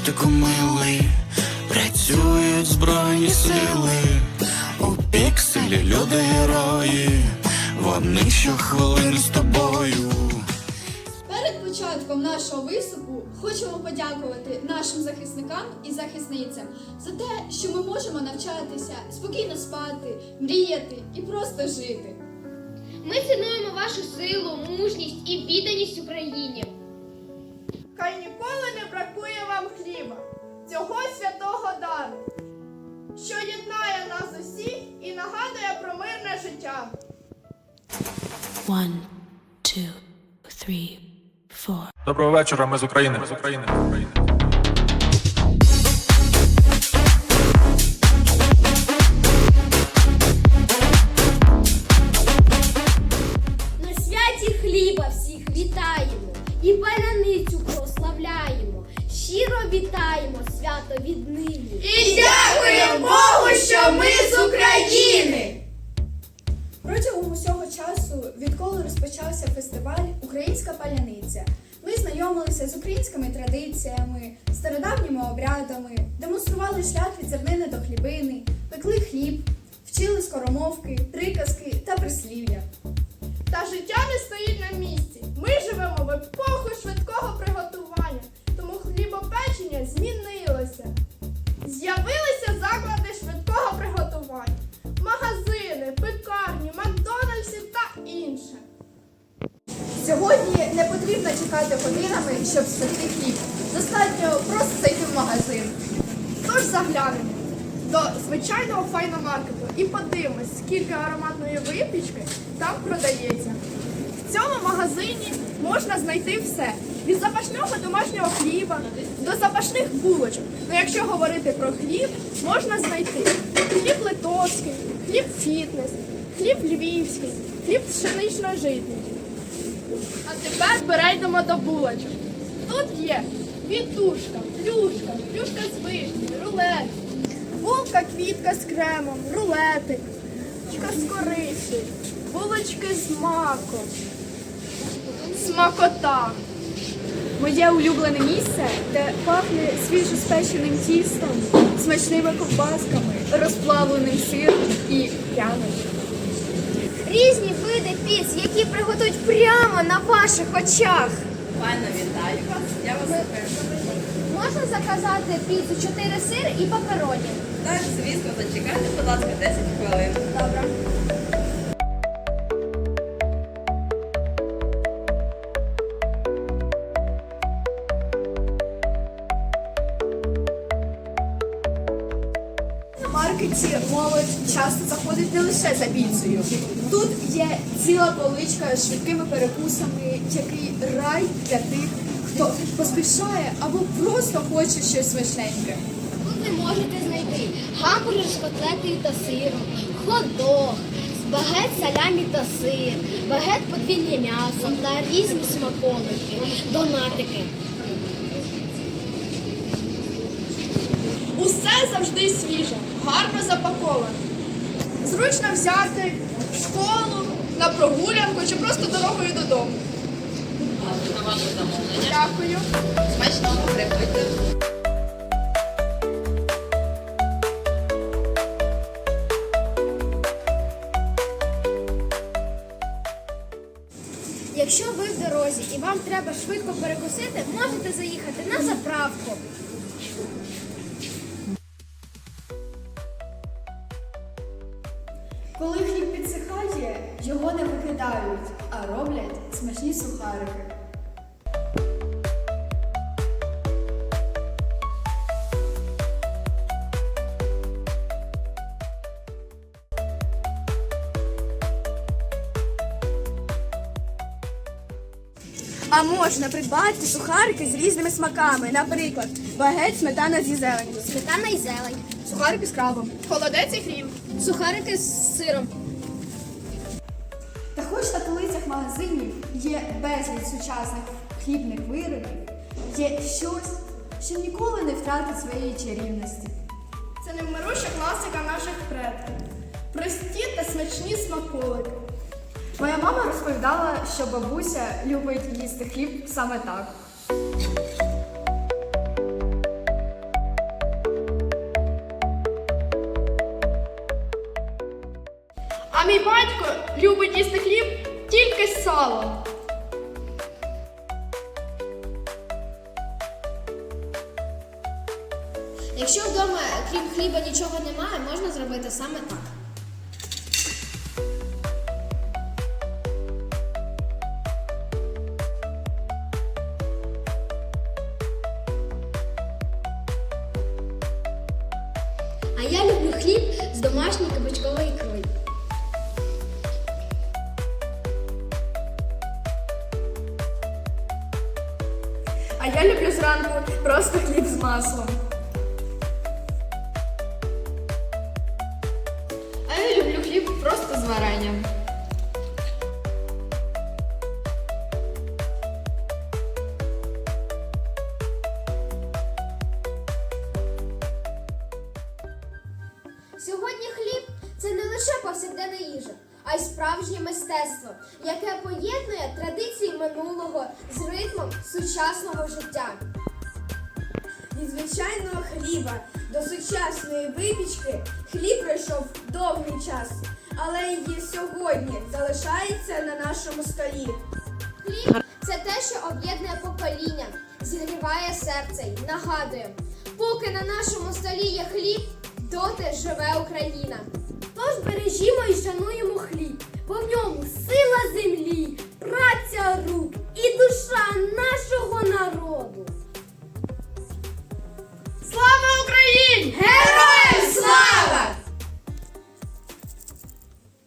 котику милий, працюють збройні сили, у пікселі люди герої, вони щохвилини з тобою. Перед початком нашого виступу хочемо подякувати нашим захисникам і захисницям за те, що ми можемо навчатися, спокійно спати, мріяти і просто жити. Ми цінуємо вашу силу, мужність і відданість Україні. Хай ніколи не бракує вам хліба, цього святого дару, що єднає нас усіх і нагадує про мирне життя. One, two, three, four. Доброго вечора, ми з України. Ми з України. З України. Свято віднині. І дякуємо Богу, що ми з України! Протягом усього часу, відколи розпочався фестиваль Українська паляниця, ми знайомилися з українськими традиціями, стародавніми обрядами, демонстрували шлях від зернини до хлібини, пекли хліб, вчили скоромовки, приказки та прислів'я. Та життя не стоїть на місці. Ми живемо в Сьогодні не потрібно чекати годинами, щоб спекти хліб. Достатньо просто зайти в магазин. Тож заглянемо до звичайного файномаркету і подивимось, скільки ароматної випічки там продається. В цьому магазині можна знайти все. Від запашного домашнього хліба до запашних булочок. Ну, якщо говорити про хліб, можна знайти хліб литовський, хліб фітнес, хліб львівський, хліб пшенично-житній. А тепер перейдемо до булочок. Тут є вітушка, плюшка, плюшка з вишні, рулет, булка квітка з кремом, рулетик, булочка з корицею, булочки з маком, смакота. Моє улюблене місце, де пахне свіжоспеченим тістом, смачними ковбасками, розплавленим сиром і прянощами. Різні види піц, які приготують прямо на ваших очах. Пане, вітаю вас. Я вас запрошую. Можна заказати піцу 4 сир і папероні. Так, звісно, зачекайте, будь ласка, 10 хвилин. Добре. Маркеті молодь часто заходить не лише за піцею. Тут є ціла поличка з швидкими перекусами, який рай для тих, хто поспішає або просто хоче щось смачненьке. Тут ви можете знайти гамбургер з котлетою та сиром, хот-дог, багет салямі та сир, багет подвійне м'ясо та різні смаколики, донатики. Усе завжди свіже, гарно запаковане. Зручно взяти в школу, на прогулянку чи просто дорогою додому. Дякую. Смачного приходьте. Якщо ви в дорозі і вам треба швидко перекусити, можете заїхати на заправку. Коли хліб підсихає, його не викидають, а роблять смачні сухарики. А можна придбати сухарики з різними смаками, наприклад, багет, сметана зі зеленню, Сметана і зелень, сухарики з крабом. Холодець і хліб. Сухарики з сиром. Та хоч на полицях магазинів є безліч сучасних хлібних виробів, є щось, що ніколи не втратить своєї чарівності. Це невмируща класика наших предків. Прості та смачні смаколики. Моя мама розповідала, що бабуся любить їсти хліб саме так. Чудово! Якщо вдома, крім хліба, нічого немає, можна зробити саме так. А я люблю хліб з домашньою кабачковою я просто хліб з маслом. А я люблю хліб просто з варенням. Сьогодні хліб це не лише повсякденна їжа, а й справжнє мистецтво, яке поєднує традиції минулого з ритмом сучасного життя. Від звичайного хліба до сучасної випічки хліб пройшов довгий час, але і сьогодні залишається на нашому столі. Хліб це те, що об'єднує покоління, зігріває серце й нагадує, поки на нашому столі є хліб, доти живе Україна. Тож бережімо і шануємо хліб,